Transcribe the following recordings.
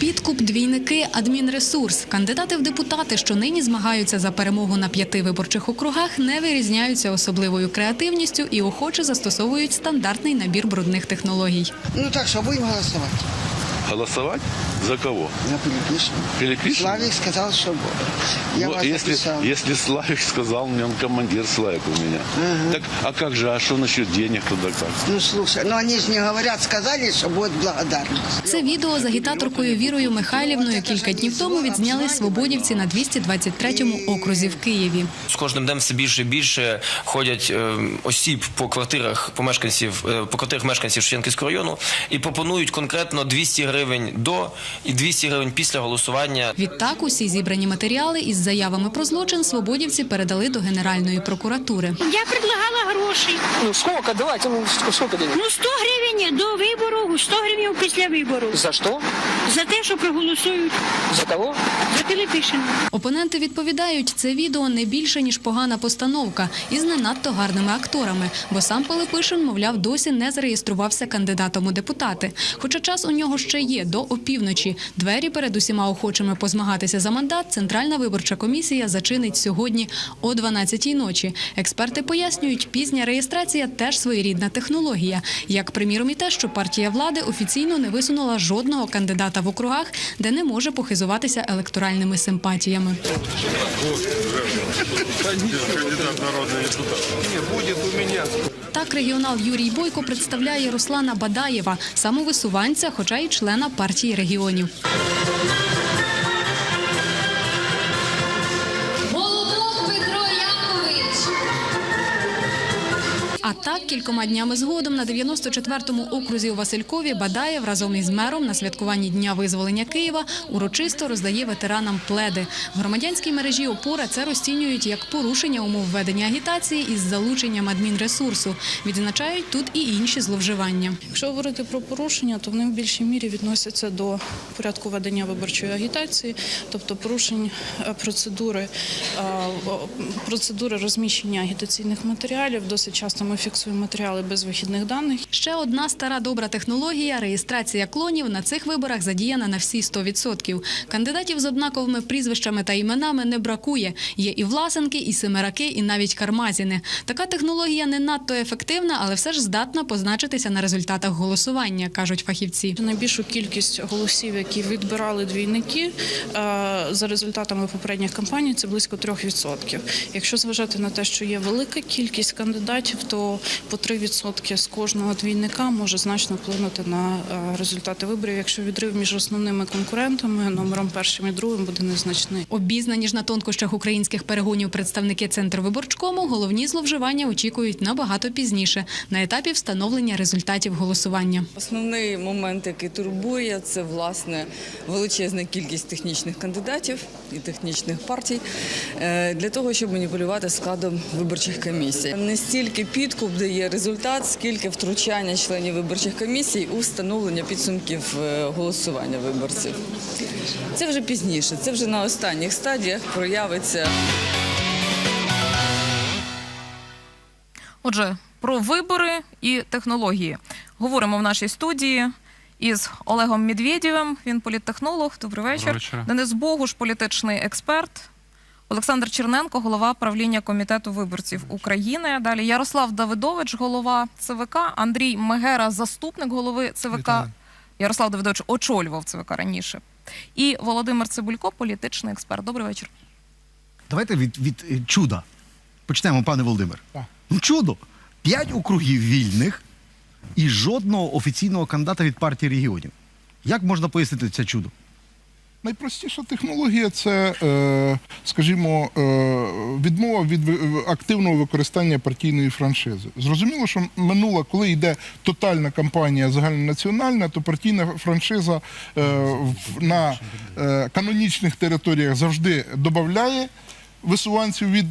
Підкуп, двійники, адмінресурс. Кандидати в депутати, що нині змагаються за перемогу на п'яти виборчих округах, не вирізняються особливою креативністю і охоче застосовують стандартний набір брудних технологій. Ну так що будемо голосовать? Голосовать? За кого? За Пилипишина. Пилипишина? Славик сказал, что будет. Я Ну, вас если, записал. если Славик сказал, мне он командир Славик у меня. Так, а как же, а что насчет денег туда как? Ну слушай, ну они же не говорят, сказали, что будет благодарность. Це відео з агітаторкою Вірою Михайлівною кілька днів тому відзняли свободівці на 223-му окрузі в Києві. З кожним днем все більше і більше ходять е, осіб по квартирах по мешканців е, по квартирах мешканців Шевченківського району і пропонують конкретно 200 гривень до і 200 гривень після голосування. Відтак усі зібрані матеріали із заявами про злочин свободівці передали до Генеральної прокуратури. Я предлагала гроші. Ну сколько? Давайте, ну ск- сколько денег? Ну 100 гривень до вибору, 100 гривень після вибору. За что? За те, що проголосують За кого? за Пилипишина. Опоненти відповідають, це відео не більше ніж погана постановка із не надто гарними акторами, бо сам Пилипишин, мовляв, досі не зареєструвався кандидатом у депутати. Хоча час у нього ще є до опівночі. Двері перед усіма охочими позмагатися за мандат Центральна виборча комісія зачинить сьогодні о 12-й ночі. Експерти пояснюють, пізня реєстрація теж своєрідна технологія, як приміром і те, що партія влади офіційно не висунула жодного кандидата в округах, де не може похизуватися електоральними симпатіями. Так регіонал Юрій Бойко представляє Руслана Бадаєва, самовисуванця, хоча й члена партії регіонів. А так кількома днями згодом на 94-му окрузі у Василькові Бадаєв разом із мером на святкуванні Дня визволення Києва урочисто роздає ветеранам пледи. В громадянській мережі опора це розцінюють як порушення умов ведення агітації із залученням адмінресурсу. Відзначають тут і інші зловживання. Якщо говорити про порушення, то вони в більшій мірі відносяться до порядку ведення виборчої агітації, тобто порушень е, процедури, е, процедури розміщення агітаційних матеріалів. Досить часто ми фіксуємо матеріали без вихідних даних. Ще одна стара добра технологія реєстрація клонів на цих виборах задіяна на всі 100%. Кандидатів з однаковими прізвищами та іменами не бракує. Є і власенки, і семераки, і навіть кармазіни. Така технологія не надто ефективна, але все ж здатна позначитися на результатах голосування, кажуть фахівці. Найбільшу кількість голосів, які відбирали двійники е, за результатами попередніх кампаній, це близько 3%. Якщо зважати на те, що є велика кількість кандидатів, то по 3% з кожного двійника може значно вплинути на е, результати виборів, якщо відрив між основними конкурентами номером першим і другим буде незначний. Обізнані ж на тонкощах українських перегонів представники Центрвиборчкому головні зловживання очікують набагато пізніше на етапі встановлення результатів голосування. Основний момент, який турбує, це власне величезна кількість технічних кандидатів і технічних партій е, для того, щоб маніпулювати складом виборчих комісій. Не стільки підкуп дає результат, скільки втручання членів виборчих комісій у встановлення підсумків е, голосування виборців. Це вже пізніше, це вже на останніх стадіях проявиться. Отже, про вибори і технології говоримо в нашій студії із Олегом Медведєвим. Він політтехнолог. Добрий вечір. вечора. Денис Богуш, політичний експерт. Олександр Черненко, голова правління комітету виборців України. Далі Ярослав Давидович, голова ЦВК. Андрій Мегера, заступник голови ЦВК. Вітаю. Ярослав Давидович очолював ЦВК раніше. І Володимир Цибулько, політичний експерт. Добрий вечір. Давайте від, від е, чуда. Почнемо, пане Володимир. Так. Ну, чудо. П'ять округів вільних і жодного офіційного кандидата від партії регіонів. Як можна пояснити це чудо? Найпростіша технологія це, е, скажімо, е, відмова від активного використання партійної франшизи. Зрозуміло, що минула, коли йде тотальна кампанія загальнонаціональна, то партійна франшиза е, на канонічних територіях завжди додає висуванців від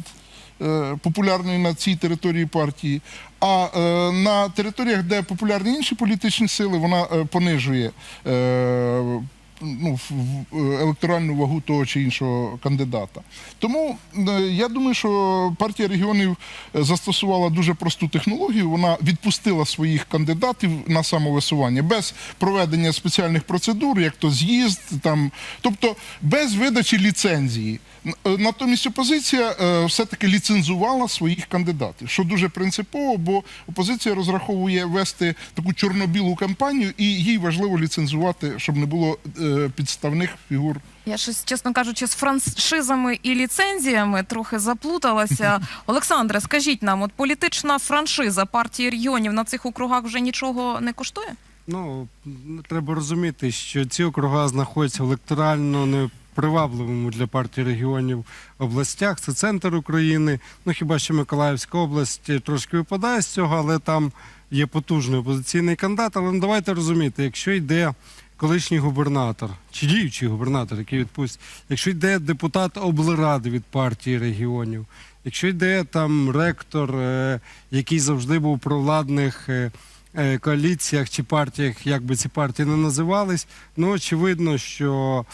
популярної на цій території партії. А на територіях, де популярні інші політичні сили, вона понижує. Е, ну, в- в електоральну вагу того чи іншого кандидата. Тому е, я думаю, що партія регіонів е, застосувала дуже просту технологію. Вона відпустила своїх кандидатів на самовисування без проведення спеціальних процедур, як то з'їзд, там, тобто без видачі ліцензії. Е, Натомість опозиція е, все-таки ліцензувала своїх кандидатів, що дуже принципово, бо опозиція розраховує вести таку чорно-білу кампанію, і їй важливо ліцензувати, щоб не було е, підставних фігур. Я щось, чесно кажучи, з франшизами і ліцензіями трохи заплуталася. Олександре, скажіть нам, от політична франшиза партії регіонів на цих округах вже нічого не коштує? Ну, треба розуміти, що ці округа знаходяться в електорально непривабливому для партії регіонів областях. Це центр України. Ну хіба що Миколаївська область трошки випадає з цього, але там є потужний опозиційний кандидат. Але ну, давайте розуміти, якщо йде колишній губернатор чи діючий губернатор, який відпустить, якщо йде депутат облради від партії регіонів, якщо йде там ректор, е, який завжди був про владних. е, е, коаліціях чи партіях, як би ці партії не називались, ну очевидно, що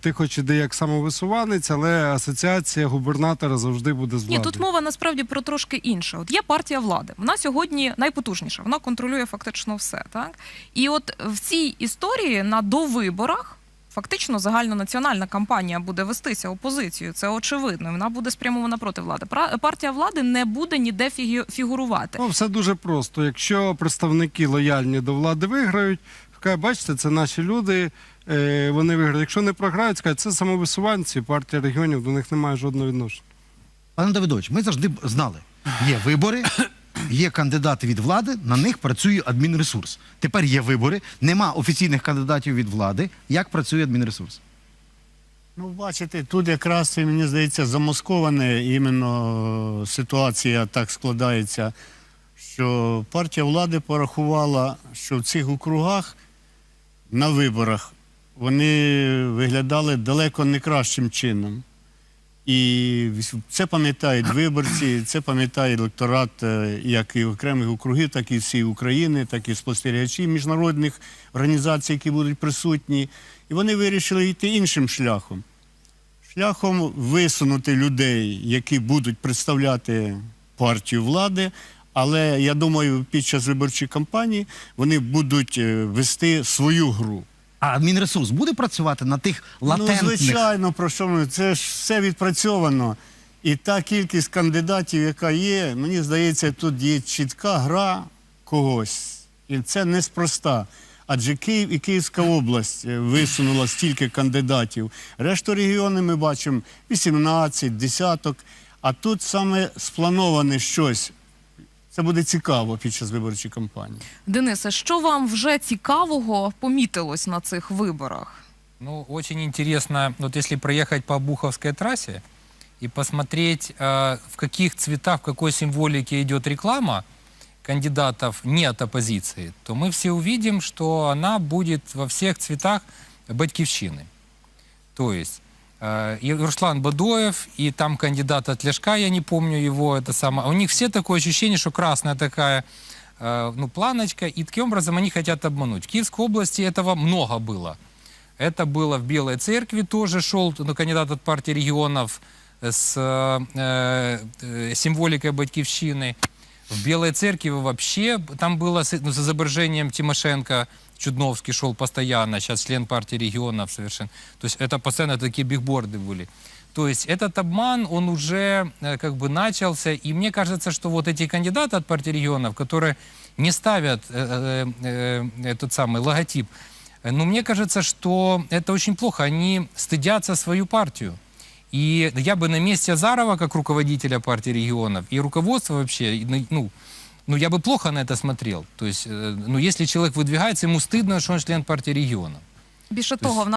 ти хоч іди як самовисуванець, але асоціація губернатора завжди буде з Ні, тут мова насправді про трошки інше. От є партія влади. Вона сьогодні найпотужніша. Вона контролює фактично все. Так і от в цій історії на довиборах. Фактично загальнонаціональна кампанія буде вестися опозицією, це очевидно. Вона буде спрямована проти влади. Партія влади не буде ніде фігурувати. Ну, все дуже просто. Якщо представники лояльні до влади виграють, бачите, це наші люди, вони виграють. Якщо не програють, скажуть, це самовисуванці, партія регіонів до них немає жодного відношення. Пане Давидович, ми завжди знали, є вибори, є кандидати від влади, на них працює адмінресурс. Тепер є вибори, нема офіційних кандидатів від влади. Як працює адмінресурс? Ну, бачите, тут якраз мені здається замасковане іменно ситуація так складається, що партія влади порахувала, що в цих округах на виборах вони виглядали далеко не кращим чином. І це пам'ятають виборці, це пам'ятає електорат е, як і окремих округів, так і всієї України, так і спостерігачі міжнародних організацій, які будуть присутні. І вони вирішили йти іншим шляхом. Шляхом висунути людей, які будуть представляти партію влади. Але я думаю, під час виборчої кампанії вони будуть е, вести свою гру. А адмінресурс буде працювати на тих латентних? Ну, звичайно, про що ми? Це ж все відпрацьовано. І та кількість кандидатів, яка є, мені здається, тут є чітка гра когось. І це неспроста. Адже Київ і Київська область е, висунула стільки кандидатів. Решту регіони ми бачимо 18, десяток. А тут саме сплановане щось. Це буде цікаво під час виборчої кампанії. Денисе, що вам вже цікавого помітилось на цих виборах? Ну, очень интересно, вот если проехать по Буховской трассе и посмотреть, э, в каких цветах, в какой символике идет реклама кандидатов не от оппозиции, то мы все увидим, что она будет во всех цветах батькивщины. То есть э, и Руслан Бадоев, и там кандидат от Ляшка, я не помню его, это самое. У них все такое ощущение, что красная такая э, ну, планочка, и таким образом они хотят обмануть. В Киевской области этого много было. Это было в Белой Церкви, тоже шел ну, кандидат от партии регионов с э, э, символикой Батькивщины. В Белой Церкви вообще, там было с, ну, с изображением Тимошенко, Чудновский шел постоянно, сейчас член партии регионов совершенно. То есть это постоянно такие бигборды были. То есть этот обман, он уже э, как бы начался, и мне кажется, что вот эти кандидаты от партии регионов, которые не ставят э, э, э, этот самый логотип, э, ну, мне кажется, что это очень плохо. Они стыдятся свою партию. И я бы на месте Азарова, как руководителя партии регионов, и руководства вообще, и, ну, ну, ну, я бы плохо на это смотрел. То есть, э, ну, если человек выдвигается, ему стыдно, что он член партии регионов. Більше того, в